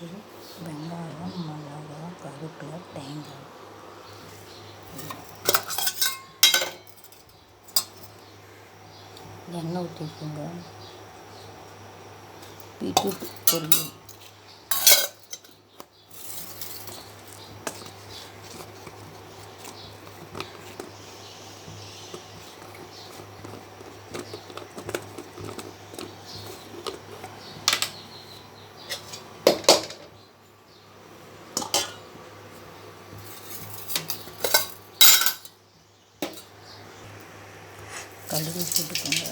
போட்டு வெங்காயம் மிளகா கருப்பில் தேங்காய். எண்ணெய் ஊற்றிக்கோங்க பீட்ரூட் பொரியல். கடுகு போட்டுக்கோங்க.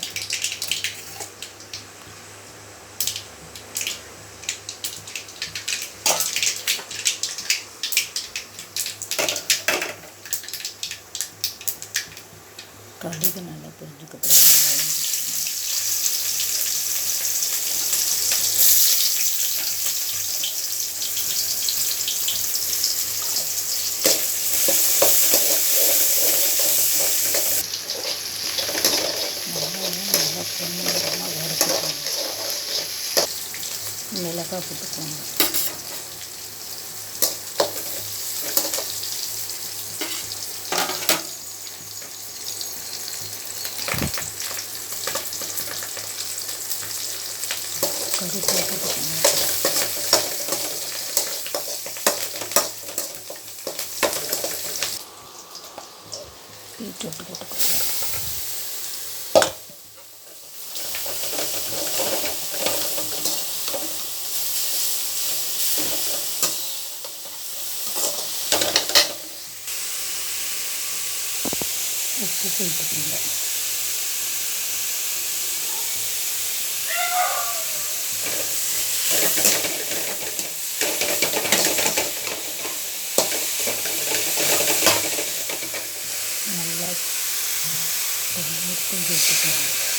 கடுகு நல்லா பொரிஞ்சதுக்கப்புறம் வெங்காயம் வெங்காயம் நல்லா பொன்னிறமாக வறுத்துக்கோங்க மிளகாய் போட்டுக்கோங்க. கருவேப்பிலை போட்டுக்கோங்க. பீட்ரூட் போட்டுக்கோங்க. ഉപ്പ് ചെയ്തിട്ടുണ്ട് നല്ല എല്ലാവർക്കും ചെയ്തിട്ടുണ്ട്